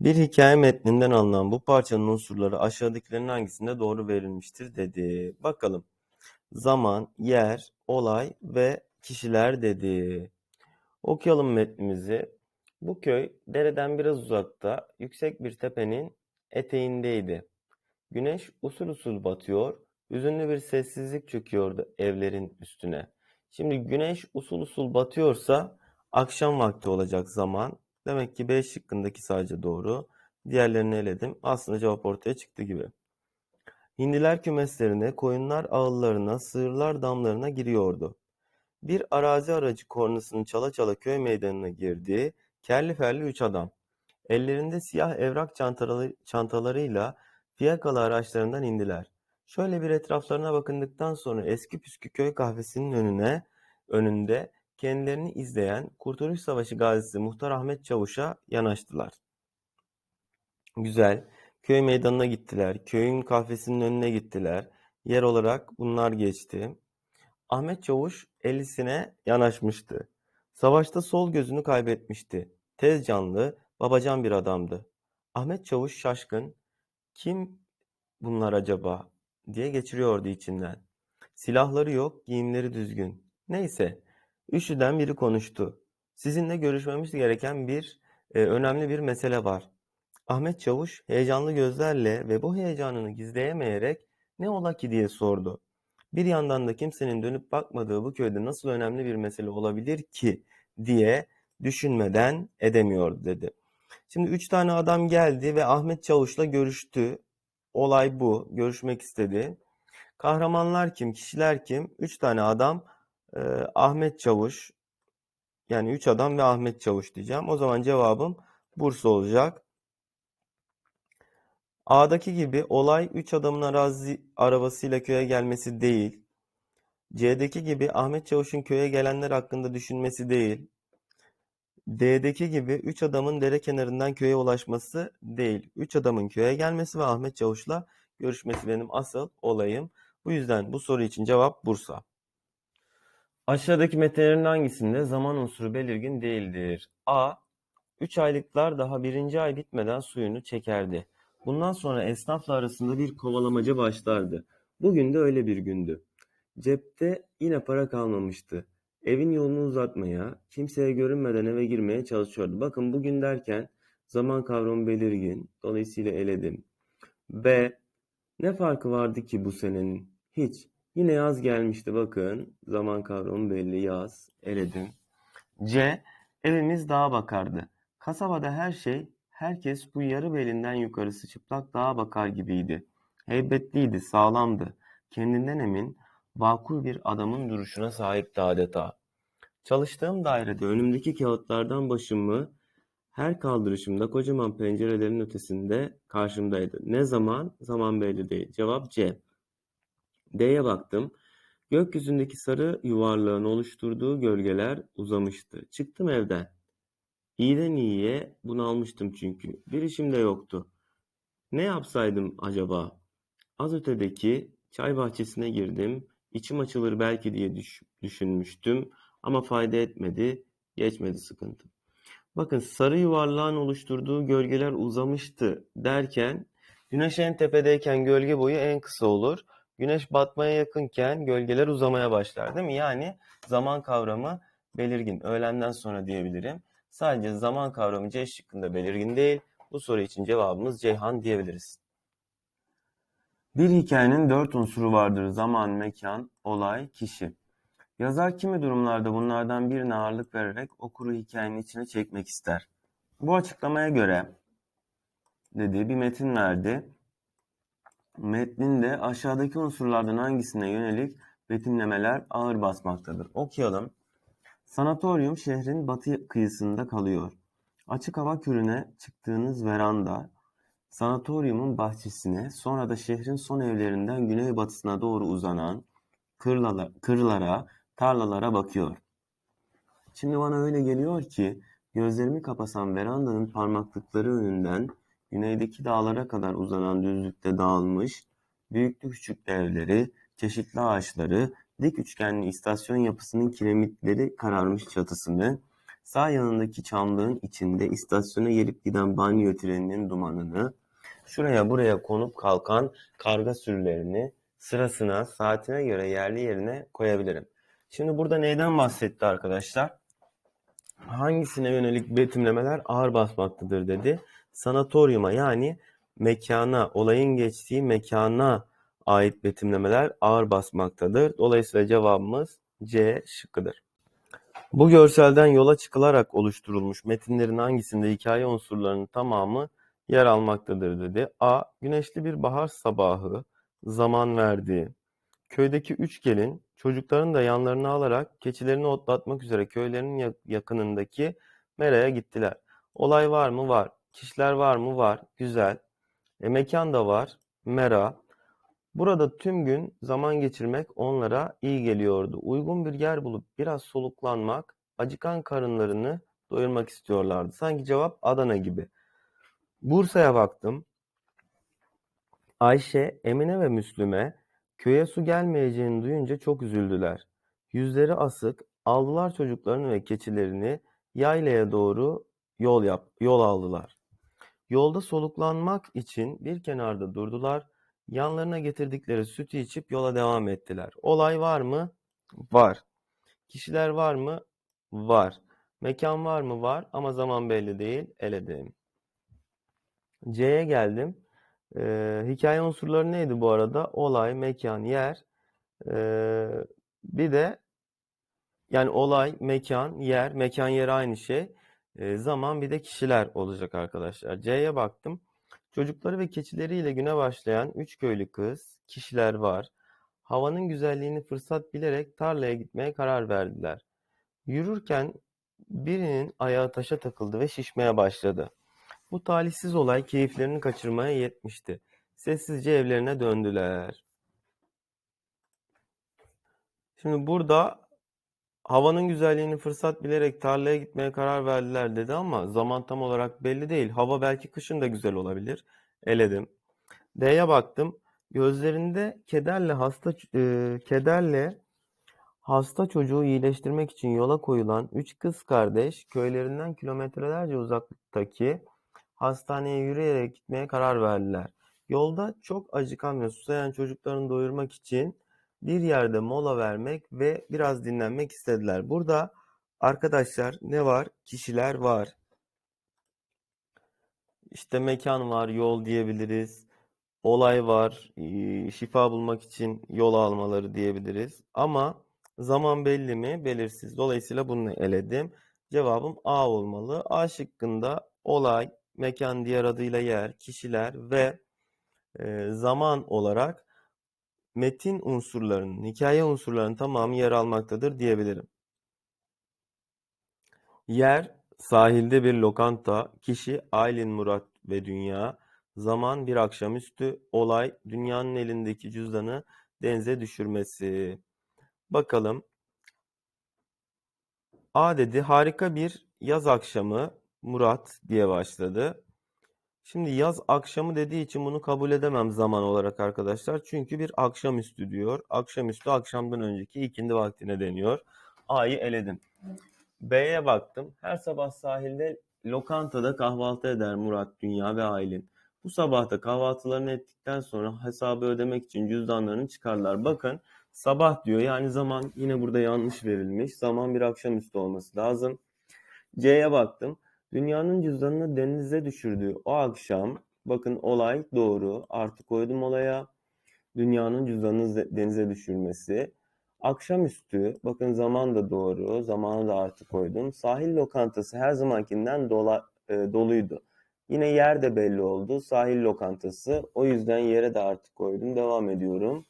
Bir hikaye metninden alınan bu parçanın unsurları aşağıdakilerin hangisinde doğru verilmiştir dedi. Bakalım. Zaman, yer, olay ve kişiler dedi. Okuyalım metnimizi. Bu köy dereden biraz uzakta, yüksek bir tepenin eteğindeydi. Güneş usul usul batıyor, hüzünlü bir sessizlik çöküyordu evlerin üstüne. Şimdi güneş usul usul batıyorsa akşam vakti olacak zaman. Demek ki B şıkkındaki sadece doğru. Diğerlerini eledim. Aslında cevap ortaya çıktı gibi. Hindiler kümeslerine, koyunlar ağıllarına, sığırlar damlarına giriyordu. Bir arazi aracı kornasını çala çala köy meydanına girdi. Kelli felli üç adam. Ellerinde siyah evrak çantaları, çantalarıyla fiyakalı araçlarından indiler. Şöyle bir etraflarına bakındıktan sonra eski püskü köy kahvesinin önüne önünde kendilerini izleyen Kurtuluş Savaşı gazisi Muhtar Ahmet Çavuş'a yanaştılar. Güzel. Köy meydanına gittiler. Köyün kahvesinin önüne gittiler. Yer olarak bunlar geçti. Ahmet Çavuş ellisine yanaşmıştı. Savaşta sol gözünü kaybetmişti. Tez canlı, babacan bir adamdı. Ahmet Çavuş şaşkın, kim bunlar acaba diye geçiriyordu içinden. Silahları yok, giyimleri düzgün. Neyse, üçlüden biri konuştu. Sizinle görüşmemiz gereken bir e, önemli bir mesele var. Ahmet Çavuş heyecanlı gözlerle ve bu heyecanını gizleyemeyerek ne ola ki diye sordu. Bir yandan da kimsenin dönüp bakmadığı bu köyde nasıl önemli bir mesele olabilir ki diye düşünmeden edemiyordu dedi. Şimdi üç tane adam geldi ve Ahmet Çavuş'la görüştü. Olay bu. Görüşmek istedi. Kahramanlar kim? Kişiler kim? Üç tane adam e, Ahmet Çavuş yani üç adam ve Ahmet Çavuş diyeceğim. O zaman cevabım Bursa olacak. A'daki gibi olay üç adamın arazi arabasıyla köye gelmesi değil. C'deki gibi Ahmet Çavuş'un köye gelenler hakkında düşünmesi değil. D'deki gibi üç adamın dere kenarından köye ulaşması değil. Üç adamın köye gelmesi ve Ahmet Çavuş'la görüşmesi benim asıl olayım. Bu yüzden bu soru için cevap Bursa. Aşağıdaki metinlerin hangisinde zaman unsuru belirgin değildir? A. Üç aylıklar daha birinci ay bitmeden suyunu çekerdi. Bundan sonra esnafla arasında bir kovalamaca başlardı. Bugün de öyle bir gündü. Cepte yine para kalmamıştı. Evin yolunu uzatmaya, kimseye görünmeden eve girmeye çalışıyordu. Bakın bugün derken zaman kavramı belirgin. Dolayısıyla eledim. B. Ne farkı vardı ki bu senenin? Hiç. Yine yaz gelmişti bakın. Zaman kavramı belli yaz. Eledim. C. Evimiz dağa bakardı. Kasabada her şey, herkes bu yarı belinden yukarısı çıplak dağa bakar gibiydi. Heybetliydi, sağlamdı. Kendinden emin, vakur bir adamın duruşuna sahipti adeta. Çalıştığım dairede önümdeki kağıtlardan başımı her kaldırışımda kocaman pencerelerin ötesinde karşımdaydı. Ne zaman? Zaman belli değil. Cevap C. D'ye baktım. Gökyüzündeki sarı yuvarlağın oluşturduğu gölgeler uzamıştı. Çıktım evden. İyiden iyiye bunalmıştım çünkü. Bir işim de yoktu. Ne yapsaydım acaba? Az ötedeki çay bahçesine girdim. İçim açılır belki diye düş düşünmüştüm. Ama fayda etmedi. Geçmedi sıkıntı. Bakın sarı yuvarlağın oluşturduğu gölgeler uzamıştı derken güneş en tepedeyken gölge boyu en kısa olur. Güneş batmaya yakınken gölgeler uzamaya başlar değil mi? Yani zaman kavramı belirgin. Öğlenden sonra diyebilirim. Sadece zaman kavramı C şıkkında belirgin değil. Bu soru için cevabımız Ceyhan diyebiliriz. Bir hikayenin dört unsuru vardır. Zaman, mekan, olay, kişi. Yazar kimi durumlarda bunlardan birine ağırlık vererek okuru hikayenin içine çekmek ister. Bu açıklamaya göre dediği bir metin verdi. Metninde aşağıdaki unsurlardan hangisine yönelik betimlemeler ağır basmaktadır. Okuyalım. Sanatoryum şehrin batı kıyısında kalıyor. Açık hava kürüne çıktığınız veranda, sanatoryumun bahçesine, sonra da şehrin son evlerinden güneybatısına doğru uzanan kırlara, kırlara, tarlalara bakıyor. Şimdi bana öyle geliyor ki, gözlerimi kapasam verandanın parmaklıkları önünden güneydeki dağlara kadar uzanan düzlükte dağılmış, büyüklü küçüklü evleri, çeşitli ağaçları, dik üçgenli istasyon yapısının kiremitleri kararmış çatısını, Sağ yanındaki çamlığın içinde istasyona gelip giden banyo treninin dumanını, şuraya buraya konup kalkan karga sürülerini sırasına, saatine göre yerli yerine koyabilirim. Şimdi burada neyden bahsetti arkadaşlar? Hangisine yönelik betimlemeler ağır basmaktadır dedi. Sanatoryuma yani mekana, olayın geçtiği mekana ait betimlemeler ağır basmaktadır. Dolayısıyla cevabımız C şıkkıdır. Bu görselden yola çıkılarak oluşturulmuş metinlerin hangisinde hikaye unsurlarının tamamı yer almaktadır dedi. A. Güneşli bir bahar sabahı, zaman verdiği. Köydeki üç gelin çocuklarını da yanlarına alarak keçilerini otlatmak üzere köylerinin yakınındaki Mera'ya gittiler. Olay var mı? Var. Kişiler var mı? Var. Güzel. E, mekan da var. Mera. Burada tüm gün zaman geçirmek onlara iyi geliyordu. Uygun bir yer bulup biraz soluklanmak, acıkan karınlarını doyurmak istiyorlardı. Sanki cevap Adana gibi. Bursa'ya baktım. Ayşe, Emine ve Müslüme köye su gelmeyeceğini duyunca çok üzüldüler. Yüzleri asık, aldılar çocuklarını ve keçilerini yaylaya doğru yol yap yol aldılar. Yolda soluklanmak için bir kenarda durdular. Yanlarına getirdikleri sütü içip yola devam ettiler. Olay var mı? Var. Kişiler var mı? Var. Mekan var mı? Var ama zaman belli değil. Eledim. C'ye geldim. Ee, hikaye unsurları neydi bu arada? Olay, mekan, yer. Ee, bir de yani olay, mekan, yer, mekan, yer aynı şey. Ee, zaman bir de kişiler olacak arkadaşlar. C'ye baktım. Çocukları ve keçileriyle güne başlayan üç köylü kız, kişiler var. Havanın güzelliğini fırsat bilerek tarlaya gitmeye karar verdiler. Yürürken birinin ayağı taşa takıldı ve şişmeye başladı. Bu talihsiz olay keyiflerini kaçırmaya yetmişti. Sessizce evlerine döndüler. Şimdi burada havanın güzelliğini fırsat bilerek tarlaya gitmeye karar verdiler dedi ama zaman tam olarak belli değil. Hava belki kışın da güzel olabilir. Eledim. D'ye baktım. Gözlerinde kederle hasta e, kederle hasta çocuğu iyileştirmek için yola koyulan üç kız kardeş köylerinden kilometrelerce uzaklıktaki hastaneye yürüyerek gitmeye karar verdiler. Yolda çok acıkan ve susayan çocuklarını doyurmak için bir yerde mola vermek ve biraz dinlenmek istediler. Burada arkadaşlar ne var? Kişiler var. İşte mekan var, yol diyebiliriz. Olay var, şifa bulmak için yol almaları diyebiliriz. Ama zaman belli mi? Belirsiz. Dolayısıyla bunu eledim. Cevabım A olmalı. A şıkkında olay, mekan diğer adıyla yer, kişiler ve e, zaman olarak metin unsurlarının, hikaye unsurlarının tamamı yer almaktadır diyebilirim. Yer, sahilde bir lokanta, kişi Aylin Murat ve Dünya, zaman bir akşamüstü, olay dünyanın elindeki cüzdanı denize düşürmesi. Bakalım. A dedi harika bir yaz akşamı Murat diye başladı. Şimdi yaz akşamı dediği için bunu kabul edemem zaman olarak arkadaşlar. Çünkü bir akşamüstü diyor. Akşamüstü akşamdan önceki ikindi vaktine deniyor. A'yı eledim. B'ye baktım. Her sabah sahilde lokantada kahvaltı eder Murat, Dünya ve Aylin. Bu sabah da kahvaltılarını ettikten sonra hesabı ödemek için cüzdanlarını çıkarlar. Bakın sabah diyor yani zaman yine burada yanlış verilmiş. Zaman bir akşamüstü olması lazım. C'ye baktım. Dünyanın cüzdanını denize düşürdüğü o akşam bakın olay doğru artı koydum olaya. Dünyanın cüzdanını denize düşürmesi. Akşamüstü bakın zaman da doğru zamanı da artı koydum. Sahil lokantası her zamankinden dola, e, doluydu. Yine yer de belli oldu. Sahil lokantası. O yüzden yere de artı koydum. Devam ediyorum.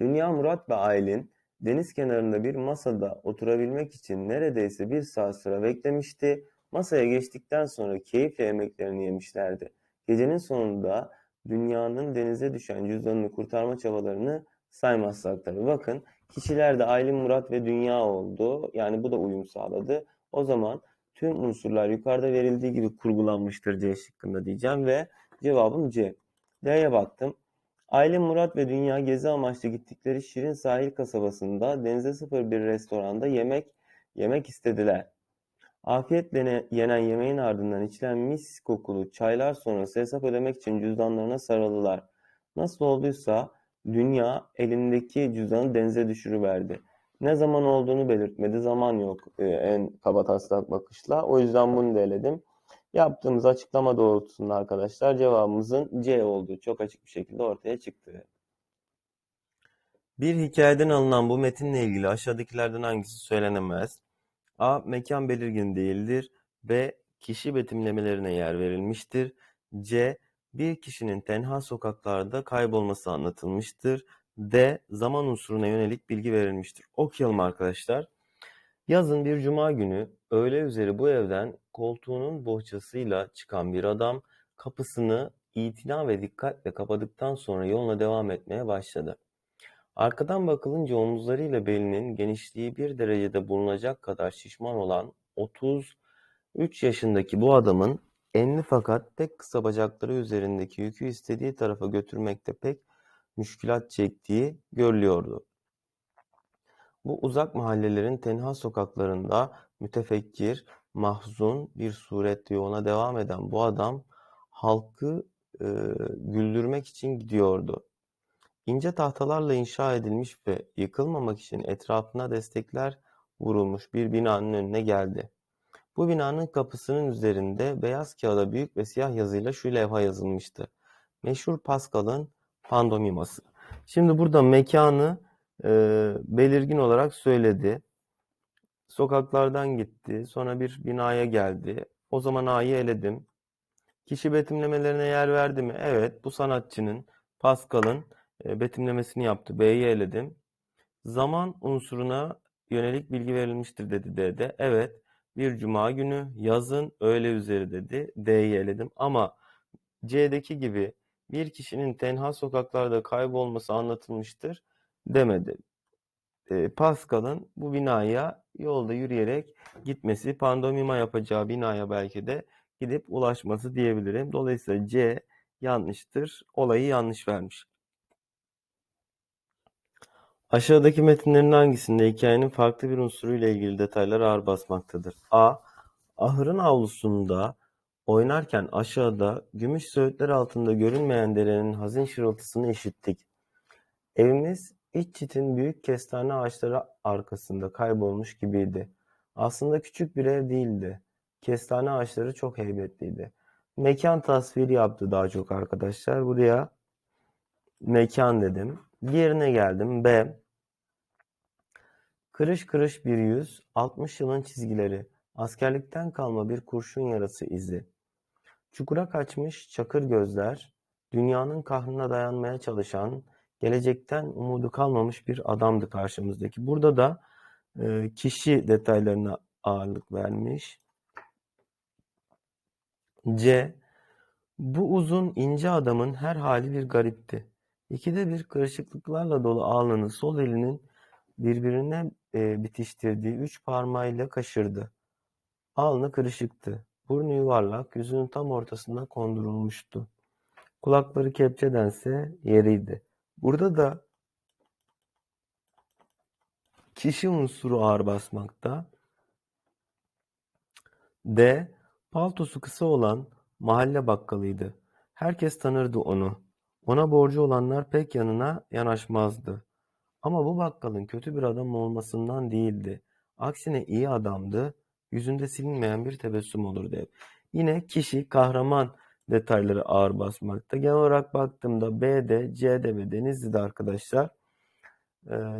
Dünya Murat ve Aylin deniz kenarında bir masada oturabilmek için neredeyse bir saat sıra beklemişti. Masaya geçtikten sonra keyifle yemeklerini yemişlerdi. Gecenin sonunda dünyanın denize düşen cüzdanını kurtarma çabalarını saymazsak tabii. Bakın kişiler de Aylin, Murat ve Dünya oldu. Yani bu da uyum sağladı. O zaman tüm unsurlar yukarıda verildiği gibi kurgulanmıştır C şıkkında diyeceğim ve cevabım C. D'ye baktım. Aylin, Murat ve Dünya gezi amaçlı gittikleri Şirin Sahil kasabasında denize sıfır bir restoranda yemek yemek istediler. Afiyetle ne- yenen yemeğin ardından içilen mis kokulu çaylar sonrası hesap ödemek için cüzdanlarına sarıldılar. Nasıl olduysa dünya elindeki cüzdanı denize düşürüverdi. Ne zaman olduğunu belirtmedi. Zaman yok e, en kabataslak bakışla. O yüzden bunu da. Yaptığımız açıklama doğrultusunda arkadaşlar cevabımızın C olduğu çok açık bir şekilde ortaya çıktı. Bir hikayeden alınan bu metinle ilgili aşağıdakilerden hangisi söylenemez? A. Mekan belirgin değildir. B. Kişi betimlemelerine yer verilmiştir. C. Bir kişinin tenha sokaklarda kaybolması anlatılmıştır. D. Zaman unsuruna yönelik bilgi verilmiştir. Okuyalım arkadaşlar. Yazın bir cuma günü öğle üzeri bu evden koltuğunun bohçasıyla çıkan bir adam kapısını itina ve dikkatle kapadıktan sonra yoluna devam etmeye başladı. Arkadan bakılınca omuzlarıyla belinin genişliği bir derecede bulunacak kadar şişman olan 33 yaşındaki bu adamın enli fakat pek kısa bacakları üzerindeki yükü istediği tarafa götürmekte pek müşkülat çektiği görülüyordu. Bu uzak mahallelerin tenha sokaklarında mütefekkir, mahzun bir surette yoluna devam eden bu adam halkı e, güldürmek için gidiyordu. İnce tahtalarla inşa edilmiş ve yıkılmamak için etrafına destekler vurulmuş bir binanın önüne geldi. Bu binanın kapısının üzerinde beyaz kağıda büyük ve siyah yazıyla şu levha yazılmıştı. Meşhur Pascal'ın pandomiması. Şimdi burada mekanı e, belirgin olarak söyledi. Sokaklardan gitti. Sonra bir binaya geldi. O zaman A'yı eledim. Kişi betimlemelerine yer verdi mi? Evet. Bu sanatçının Pascal'ın e, betimlemesini yaptı. B'yi eledim. Zaman unsuruna yönelik bilgi verilmiştir dedi D'de. Evet. Bir cuma günü yazın öğle üzeri dedi. D'yi eledim. Ama C'deki gibi bir kişinin tenha sokaklarda kaybolması anlatılmıştır demedi. E, Pascal'ın bu binaya yolda yürüyerek gitmesi, pandomima yapacağı binaya belki de gidip ulaşması diyebilirim. Dolayısıyla C yanlıştır. Olayı yanlış vermiş. Aşağıdaki metinlerin hangisinde hikayenin farklı bir unsuruyla ilgili detaylar ağır basmaktadır? A. Ahırın avlusunda oynarken aşağıda gümüş söğütler altında görünmeyen derenin hazin şırıltısını işittik. Evimiz iç çitin büyük kestane ağaçları arkasında kaybolmuş gibiydi. Aslında küçük bir ev değildi. Kestane ağaçları çok heybetliydi. Mekan tasviri yaptı daha çok arkadaşlar. Buraya mekan dedim. Diğerine geldim. B. Kırış kırış bir yüz, 60 yılın çizgileri, askerlikten kalma bir kurşun yarası izi. Çukura kaçmış çakır gözler, dünyanın kahrına dayanmaya çalışan, gelecekten umudu kalmamış bir adamdı karşımızdaki. Burada da e, kişi detaylarına ağırlık vermiş. C. Bu uzun ince adamın her hali bir garipti. İkide bir karışıklıklarla dolu alnını sol elinin birbirine e, bitiştirdiği üç parmağıyla kaşırdı. Alnı kırışıktı. Burnu yuvarlak, yüzünün tam ortasına kondurulmuştu. Kulakları kepçedense yeriydi. Burada da kişi unsuru ağır basmakta. D. Paltosu kısa olan mahalle bakkalıydı. Herkes tanırdı onu. Ona borcu olanlar pek yanına yanaşmazdı. Ama bu bakkalın kötü bir adam olmasından değildi. Aksine iyi adamdı. Yüzünde silinmeyen bir tebessüm olurdu hep. Yine kişi, kahraman detayları ağır basmakta. Genel olarak baktığımda B'de, C'de ve Denizli'de arkadaşlar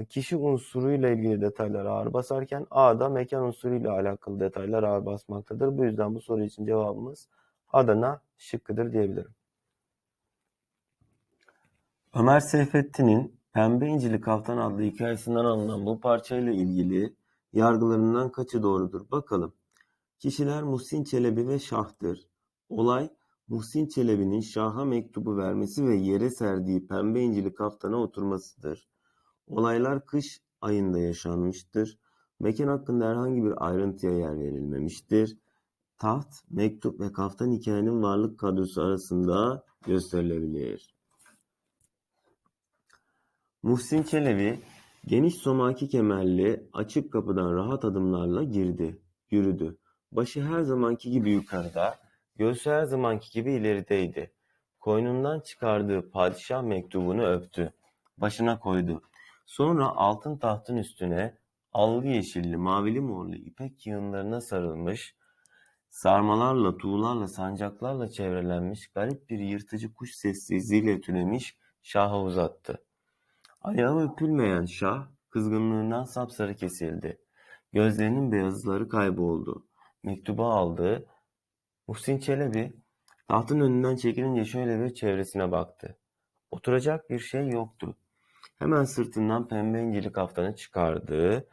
kişi unsuruyla ilgili detaylar ağır basarken A'da mekan unsuruyla alakalı detaylar ağır basmaktadır. Bu yüzden bu soru için cevabımız Adana şıkkıdır diyebilirim. Ömer Seyfettin'in Pembe İncili Kaftan adlı hikayesinden alınan bu parçayla ilgili yargılarından kaçı doğrudur? Bakalım. Kişiler Muhsin Çelebi ve Şah'tır. Olay Muhsin Çelebi'nin Şah'a mektubu vermesi ve yere serdiği pembe incili kaftana oturmasıdır. Olaylar kış ayında yaşanmıştır. Mekan hakkında herhangi bir ayrıntıya yer verilmemiştir. Taht, mektup ve kaftan hikayenin varlık kadrosu arasında gösterilebilir. Muhsin Çelebi geniş somaki kemerli açık kapıdan rahat adımlarla girdi, yürüdü. Başı her zamanki gibi yukarıda, göğsü her zamanki gibi ilerideydi. Koynundan çıkardığı padişah mektubunu öptü. Başına koydu. Sonra altın tahtın üstüne allı yeşilli, mavili morlu ipek yığınlarına sarılmış, sarmalarla, tuğlarla, sancaklarla çevrelenmiş garip bir yırtıcı kuş sessizliğiyle tünemiş şaha uzattı. Ayağı öpülmeyen şah kızgınlığından sapsarı kesildi. Gözlerinin beyazları kayboldu. Mektubu aldı. Muhsin Çelebi tahtın önünden çekilince şöyle bir çevresine baktı. Oturacak bir şey yoktu. Hemen sırtından pembe incili kaftanı çıkardı.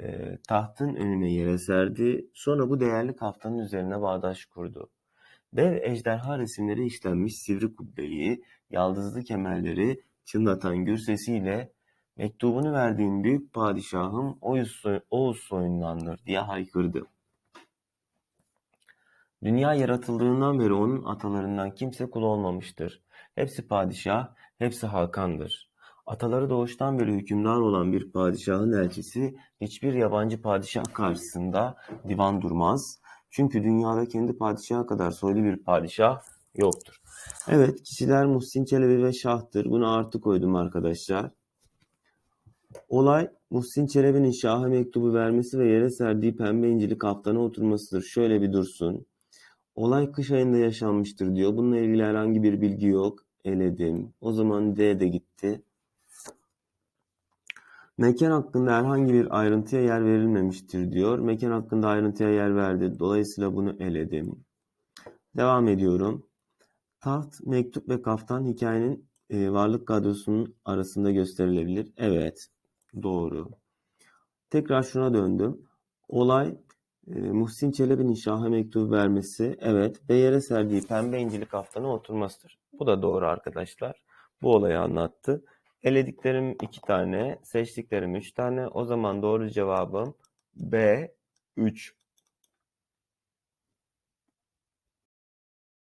e, tahtın önüne yere serdi. Sonra bu değerli kaftanın üzerine bağdaş kurdu. Dev ejderha resimleri işlenmiş sivri kubbeliği, yaldızlı kemerleri çınlatan gür sesiyle mektubunu verdiğin büyük padişahım Oğuz, soy- Oğuz soyundandır diye haykırdı. Dünya yaratıldığından beri onun atalarından kimse kul olmamıştır. Hepsi padişah, hepsi hakandır. Ataları doğuştan beri hükümdar olan bir padişahın elçisi hiçbir yabancı padişah karşısında divan durmaz. Çünkü dünyada kendi padişahı kadar soylu bir padişah yoktur. Evet, kişiler Muhsin Çelebi ve Şah'tır. Bunu artı koydum arkadaşlar. Olay Muhsin Çelebi'nin Şah'a mektubu vermesi ve yere serdiği pembe incili kaftana oturmasıdır. Şöyle bir dursun. Olay kış ayında yaşanmıştır diyor. Bununla ilgili herhangi bir bilgi yok. Eledim. O zaman D de gitti. Mekan hakkında herhangi bir ayrıntıya yer verilmemiştir diyor. Mekan hakkında ayrıntıya yer verdi. Dolayısıyla bunu eledim. Devam ediyorum. Taht, mektup ve kaftan hikayenin e, varlık kadrosunun arasında gösterilebilir. Evet, doğru. Tekrar şuna döndüm. Olay e, Muhsin Çelebi'nin Şah'a mektubu vermesi, evet, ve yere serdiği pembe incili kaftana oturmasıdır. Bu da doğru arkadaşlar. Bu olayı anlattı. Elediklerim iki tane, seçtiklerim üç tane. O zaman doğru cevabım B 3